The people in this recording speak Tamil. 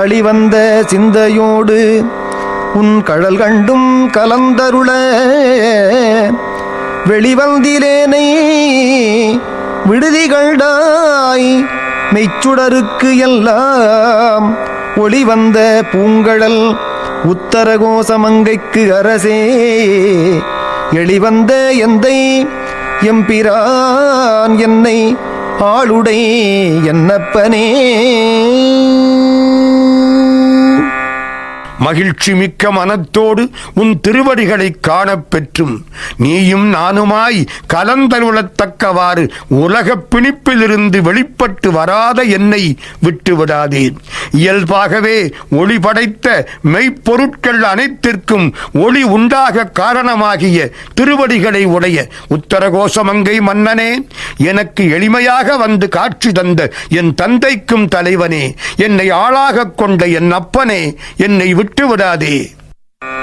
வழிவந்த சிந்தையோடு உன் கழல் கண்டும் கலந்தருள வெளிவந்திலேனை விடுதிகள்டாய் மெய்ச்சுடருக்கு எல்லாம் ஒளிவந்த பூங்கழல் உத்தரகோசமங்கைக்கு அரசே எளிவந்த எந்தை எம்பிரான் என்னை ஆளுடை என்னப்பனே. மகிழ்ச்சி மிக்க மனத்தோடு உன் திருவடிகளைக் காணப் பெற்றும். நீயும் நானுமாய் கலந்தருளத்தக்கவாறு உலகப் பிணிப்பிலிருந்து வெளிப்பட்டு வராத என்னை விட்டு விடாதேன் இயல்பாகவே ஒளி படைத்த மெய்ப்பொருட்கள் அனைத்திற்கும் ஒளி உண்டாக காரணமாகிய திருவடிகளை உடைய உத்தரகோசமங்கை மன்னனே எனக்கு எளிமையாக வந்து காட்சி தந்த என் தந்தைக்கும் தலைவனே என்னை ஆளாகக் கொண்ட என் அப்பனே என்னை விட்டு விடாதே